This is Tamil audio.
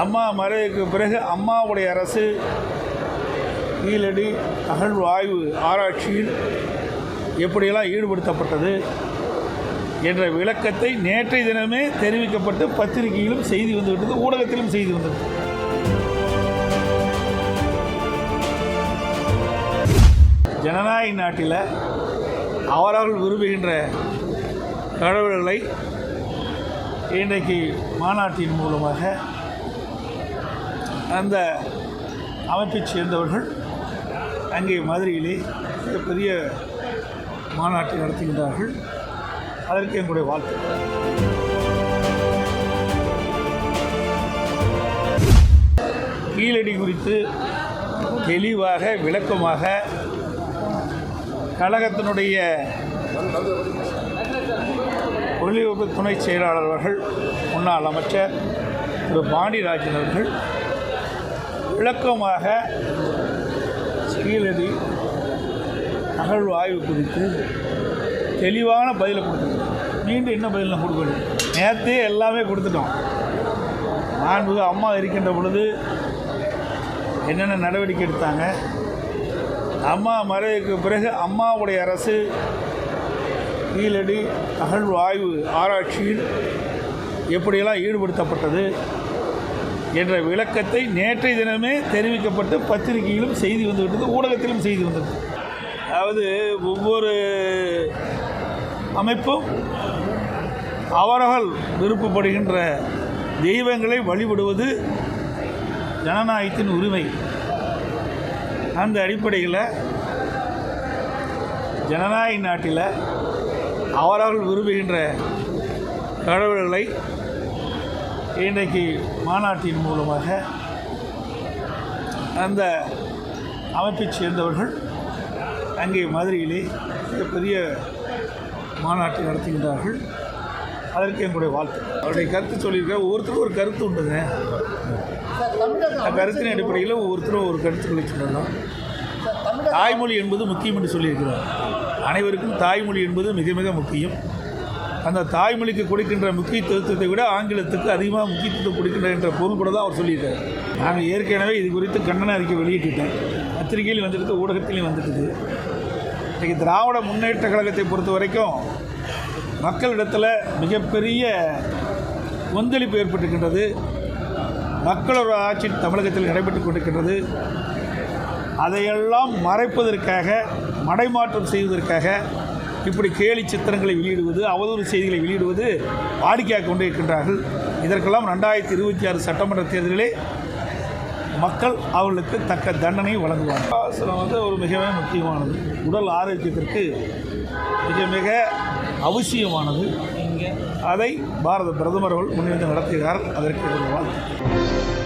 அம்மா மறைவுக்கு பிறகு அம்மாவுடைய அரசு கீழடி அகழ்வாய்வு ஆராய்ச்சியில் எப்படியெல்லாம் ஈடுபடுத்தப்பட்டது என்ற விளக்கத்தை நேற்றைய தினமே தெரிவிக்கப்பட்டு பத்திரிகையிலும் செய்தி வந்துவிட்டது ஊடகத்திலும் செய்தி வந்தது. ஜனநாயக நாட்டில் அவரவர்கள் விரும்புகின்ற கடவுள்களை இன்றைக்கு மாநாட்டின் மூலமாக அந்த அமைப்பைச் சேர்ந்தவர்கள் அங்கே மதுரையிலே மிகப்பெரிய மாநாட்டை நடத்துகின்றார்கள். அதற்கு எங்களுடைய வாழ்த்து. கீழடி குறித்து தெளிவாக விளக்கமாக கழகத்தினுடைய ஒளிபரப்பு துணை செயலாளர் அவர்கள் முன்னாள் அமைச்சர் திரு பாண்டியராஜன் அவர்கள் விளக்கமாக கீழடி அகழ்வு ஆய்வு குறித்து தெளிவான பதிலை கொடுத்துருக்கோம் மீண்டும் என்ன பதில் நான் கொடுக்கணும். நேற்றே எல்லாமே கொடுத்துட்டோம். மாண்புக அம்மா இருக்கின்ற பொழுது என்னென்ன நடவடிக்கை எடுத்தாங்க? அம்மா மறைவுக்கு பிறகு அம்மாவுடைய அரசு கீழடி அகழ்வு ஆய்வு ஆராய்ச்சியில் எப்படியெல்லாம் ஈடுபடுத்தப்பட்டது? என்ற விளக்கத்தை நேற்றைய தினமே தெரிவிக்கப்பட்டு பத்திரிகையிலும் செய்தி வந்துவிட்டது ஊடகத்திலும் செய்தி வந்தது அதாவது ஒவ்வொரு அமைப்பும் அவர்கள் விருப்பப்படுகின்ற தெய்வங்களை வழிபடுவது ஜனநாயகத்தின் உரிமை. அந்த அடிப்படையில் ஜனநாயக நாட்டில் அவர்கள் விரும்புகின்ற கடவுள்களை இன்றைக்கு மாநாட்டின் மூலமாக அந்த அமைப்பைச் சேர்ந்தவர்கள் அங்கே மதுரையிலே மிகப்பெரிய மாநாட்டை நடத்துகின்றார்கள். அதற்கு எங்களுடைய வாழ்த்து. அவருடைய கருத்து சொல்லியிருக்க ஒவ்வொருத்தரும் ஒரு கருத்து உண்டுங்க. அந்த கருத்தின் அடிப்படையில் ஒவ்வொருத்தரும் ஒரு கருத்துக்களை சொல்லலாம் தாய்மொழி என்பது முக்கியம் என்று சொல்லியிருக்கிறார். அனைவருக்கும் தாய்மொழி என்பது மிக மிக முக்கியம். அந்த தாய்மொழிக்கு கொடுக்கின்ற முக்கியத்துவத்தை விட ஆங்கிலத்துக்கு அதிகமாக முக்கியத்துவம் கொடுக்கின்ற என்ற பொருள் கூட தான் அவர் சொல்லியிருக்காரு. நாங்கள் ஏற்கனவே இது குறித்து கண்டன அறிக்கை வெளியிட்டுட்டேன் பத்திரிகையில் வந்துட்டு ஊடகத்திலையும் வந்துட்டுது இன்றைக்கி திராவிட முன்னேற்ற கழகத்தை பொறுத்த வரைக்கும் மக்களிடத்தில் மிகப்பெரிய கொந்தளிப்பு ஏற்பட்டிருக்கின்றது. மக்களோட ஆட்சி தமிழகத்தில் நடைபெற்று கொண்டிருக்கின்றது. அதையெல்லாம் மறைப்பதற்காக மடைமாற்றம் செய்வதற்காக இப்படி கேலி சித்திரங்களை வெளியிடுவது அவதூறு செய்திகளை வெளியிடுவது வாடிக்கையாக கொண்டு இருக்கின்றார்கள். இதற்கெல்லாம் ரெண்டாயிரத்தி இருபத்தி ஆறு சட்டமன்ற தேர்தலிலே மக்கள் அவர்களுக்கு தக்க தண்டனை வழங்குவாங்க சுவாசனம் வந்து ஒரு மிக முக்கியமானது. உடல் ஆரோக்கியத்திற்கு மிக மிக அவசியமானது. அதை பாரத பிரதமர் அவர்கள் முன்னிருந்து நடத்துகிறார் அதற்கு வாழ்த்து